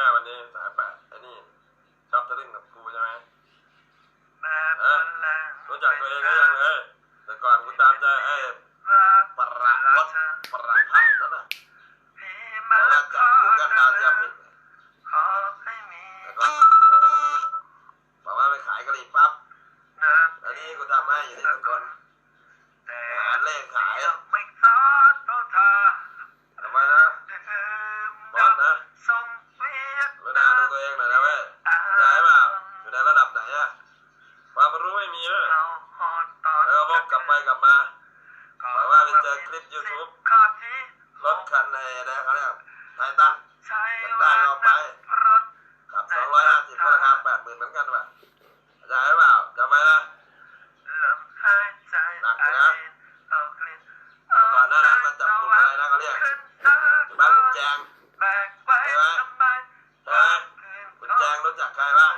น้าวันนี้สายแปดไอ้นี่ชอบจะเล่นกับกูใช่ไหมเออรู้จักตัวเองก็ยังเลยแต่ก่อนกูตามใจไอ้ประวัติประพันธ์แล้วนะ ตัวเองหน่อยนะเว้ยได้เปล่าอยู่ในระดับไหนอะความรู้ไม่มีเลยแล้วก็บวกกลับไปกลับมาหมายว่าไปเจอคลิปยูทูบรถคันไหนนะเขาเรียกไททันกันได้เอาไปขับสองร้อยห้าสิบราคาแปดหมื่นเหมือนกันว่ะได้เปล่าจำไว้นะหนักนะก่อนหน้านั้นมาจับกลุ่มอะไรนะเขาเรียกบ้านแจงใช่ไหม รู้จักใครบ้าง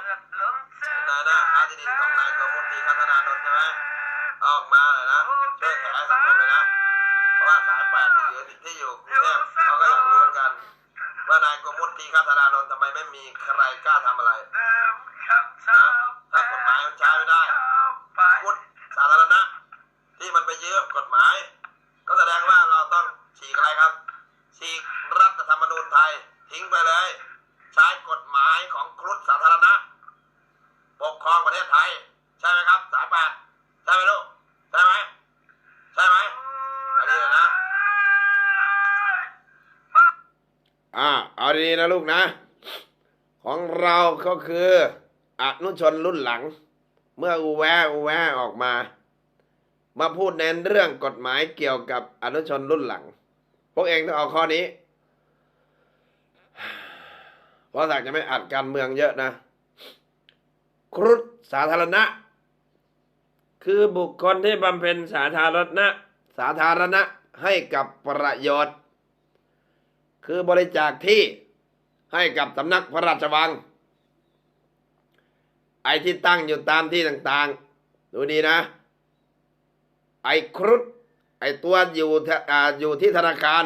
นายหน้าค้าที่ดินของนายกมนตรีคัฒนานนท์ใช่ไหมออกมาเลยนะช่วยแขกสังคมเลยนะ เพราะว่าสายแปดที่อยู่ที่อยู่กรุงเทพเขาก็อยากรู้กัน ว่านายกมนตรีคัฒนานนท์ทำไมไม่มีใครกล้าทำอะไรเดิมคำเช้าถ้ากฎหมายมันใช้ไม่ได้พุทธสาธารณะที่มันไปยืมกฎหมาย ก็แสดงว่าเราต้องฉีกอะไรครับฉีกรัฐธรรมนูญไทยทิ้งไปเลย ใช้กฎหมายของครุฑสาธารณะ ปกครองประเทศไทย ใช่ไหมครับสายแปดใช่ไหมลูกใช่ไหมใช่ไหมอันนี้นะอ่าเอาดีนะลูกนะ ของเราก็คืออนุชนรุ่นหลัง เมื่ออูแวอูแวออกมา มาพูดในเรื่องกฎหมายเกี่ยวกับอนุชนรุ่นหลัง พวกเองต้องเอาข้อนี้ เพราะสักจะไม่อัดการเมืองเยอะนะ ครุฑสาธารณะ คือบุคคลที่บำเพ็ญสาธารณะ สาธารณะให้กับประโยชน์ คือบริจาคที่ให้กับสำนักพระราชวัง ไอ้ที่ตั้งอยู่ตามที่ต่างๆ ดูดีนะ ไอ้ครุฑไอ้ตัวอยู่ออยู่ที่ธนาคาร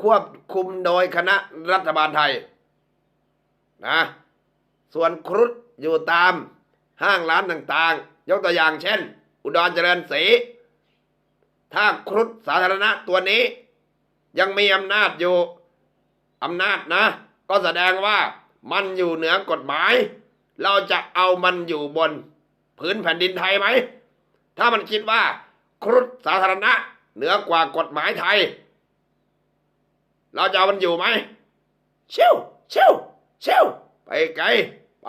ควบคุมโดยคณะรัฐบาลไทย นะ ส่วนครุฑอยู่ตามห้างร้านต่างๆ ยกตัวอย่างเช่น อุดรเจริญศรีถ้าครุฑสาธารณะตัวนี้ ยังมีอำนาจอยู่อำนาจนะ ก็แสดงว่ามันอยู่เหนือกฎหมาย เราจะเอามันอยู่บนพื้นแผ่นดินไทยไหม ถ้ามันคิดว่า ครุฑสาธารณะเหนือกว่ากฎหมายไทย เราจะเอามันอยู่ไหมเชี่ยวเชี่ยว เชี่ยวไปไกล ไป